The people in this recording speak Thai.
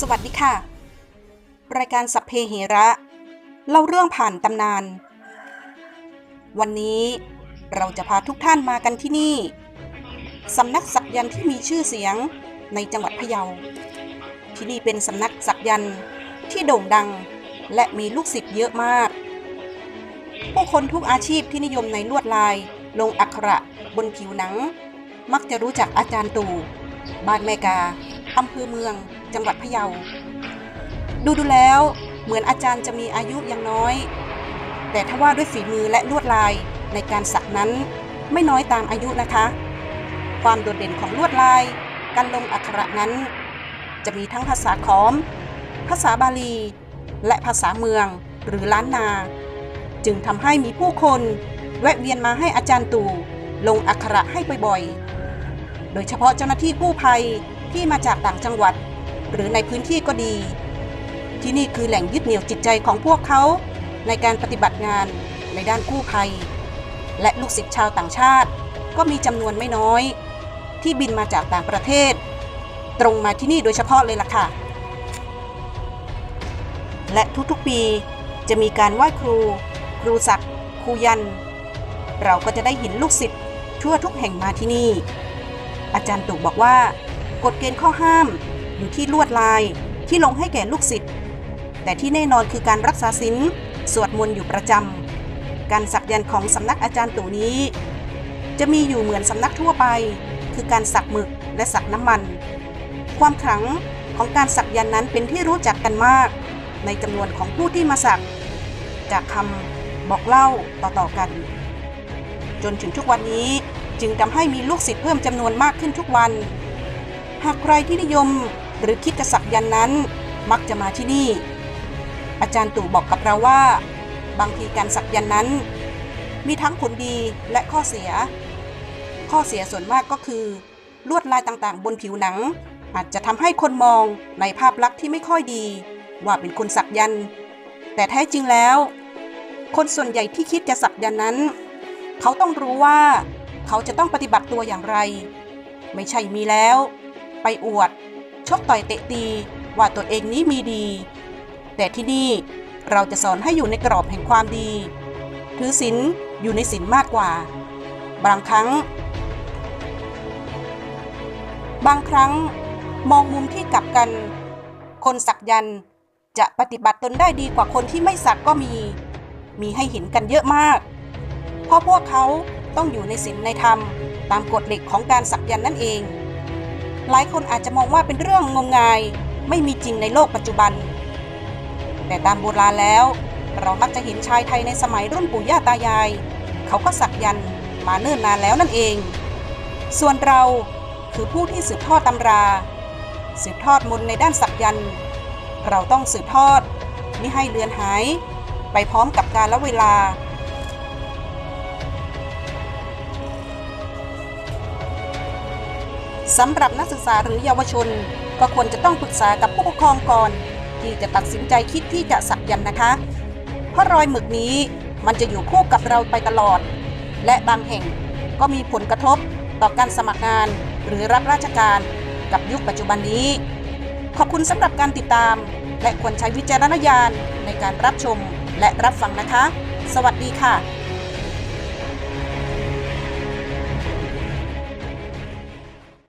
สวัสดีค่ะ รายการสัพเพเหระเล่าเรื่องผ่านตำนาน วันนี้เราจะพาทุกท่านมากันที่นี่สำนักสักยันต์ที่มีชื่อเสียงในจังหวัดพะเยา ที่นี่เป็นสำนักสักยันต์ที่โด่งดังและมีลูกศิษย์เยอะมาก ผู้คนทุกอาชีพที่นิยมในลวดลาย ลงอักขระบนผิวหนัง มักจะรู้จักอาจารย์ตู่บ้านแม่กาอำเภอเมือง จังหวัดพะเยา ดูดูแล้วเหมือนอาจารย์จะมีอายุยังน้อย แต่ถ้าว่าด้วยฝีมือและลวดลายในการสักนั้นไม่น้อยตามอายุนะคะ ความโดดเด่นของลวดลาย การลงอักขระนั้น จะมีทั้งภาษาขอม ภาษาบาลี และภาษาเมืองหรือล้านนา จึงทำให้มีผู้คน แวะเวียนมาให้อาจารย์ตู่ลงอักขระให้บ่อยๆ โดยเฉพาะเจ้าหน้าที่กู้ภัยที่มาจากต่างจังหวัด หรือในพื้นที่ก็ดี ที่นี่คือแหล่งยึดเหนี่ยวจิตใจของพวกเขาในการปฏิบัติงานในด้านกู้ภัย และลูกศิษย์ชาวต่างชาติ ก็มีจำนวนไม่น้อย ที่บินมาจากต่างประเทศ ตรงมาที่นี่โดยเฉพาะเลยล่ะค่ะ และทุกๆปีจะมีการไหว้ครู ครูศักดิ์ครูยัน เราก็จะได้เห็นลูกศิษย์ทั่วทุกแห่งมาที่นี่ อาจารย์ตู่บอกว่ากฎเกณฑ์ข้อห้าม อยู่ที่ลวดลายที่ลงให้แก่ลูกศิษย์ แต่ที่แน่นอนคือการรักษาศีลสวดมนต์อยู่ประจำ การสักยันต์ของสำนักอาจารย์ตู่นี้ จะมีอยู่เหมือนสำนักทั่วไป คือการสักหมึกและสักน้ำมัน ความขลังของการสักยันต์นั้นเป็นที่รู้จักกันมาก ในจำนวนของผู้ที่มาสัก จากคำบอกเล่าต่อๆกัน จนถึงทุกวันนี้จึงทำให้มีลูกศิษย์เพิ่มจำนวนมากขึ้นทุกวัน หากใครที่นิยม หรือคิดจะสักยันนั้น มักจะมาที่นี่ อาจารย์ตู่บอกกับเราว่า บางทีการสักยันนั้น มีทั้งผลดีและข้อเสีย ข้อเสียส่วนมากก็คือ ลวดลายต่างๆ บนผิวหนัง อาจจะทำให้คนมองในภาพลักษณ์ที่ไม่ค่อยดี ว่าเป็นคนสักยัน แต่แท้จริงแล้ว คนส่วนใหญ่ที่คิดจะสักยันนั้น เขาต้องรู้ว่าเขาจะต้องปฏิบัติตัวอย่างไร ไม่ใช่มีแล้ว ไปอวด ชกต่อยเตะตีว่าตัวเองนี้มีดี แต่ที่นี่เราจะสอนให้อยู่ในกรอบแห่งความดี ถือศีลอยู่ในศีลมากกว่า บางครั้ง บางครั้งมองมุมที่กลับกัน คนสักยันจะปฏิบัติตนได้ดีกว่าคนที่ไม่สักก็มี มีให้เห็นกันเยอะมาก เพราะพวกเขาต้องอยู่ในศีลในธรรม ตามกฎเหล็กของการสักยันนั่นเอง หลายคนอาจจะมองว่าเป็นเรื่องงมงาย ไม่มีจริงในโลกปัจจุบัน แต่ตามโบราณแล้ว เรามักจะเห็นชายไทยในสมัยรุ่นปู่ย่าตายาย เขาก็สักยันมาเนิ่นนานแล้วนั่นเอง ส่วนเราคือผู้ที่สืบทอดตำรา สืบทอดมนต์ในด้านสักยัน เราต้องสืบทอดไม่ให้เลือนหาย ไปพร้อมกับกาลเวลา สำหรับนักศึกษาหรือเยาวชน ก็ควรจะต้องปรึกษากับผู้ปกครองก่อน ที่จะตัดสินใจคิดที่จะสักยันนะคะ เพราะรอยหมึกนี้มันจะอยู่คู่กับเราไปตลอด และบางแห่งก็มีผลกระทบต่อการสมัครงาน หรือรับราชการกับยุคปัจจุบันนี้ ขอบคุณสำหรับการติดตาม และควรใช้วิจารณญาณในการรับชมและรับฟังนะคะ สวัสดีค่ะ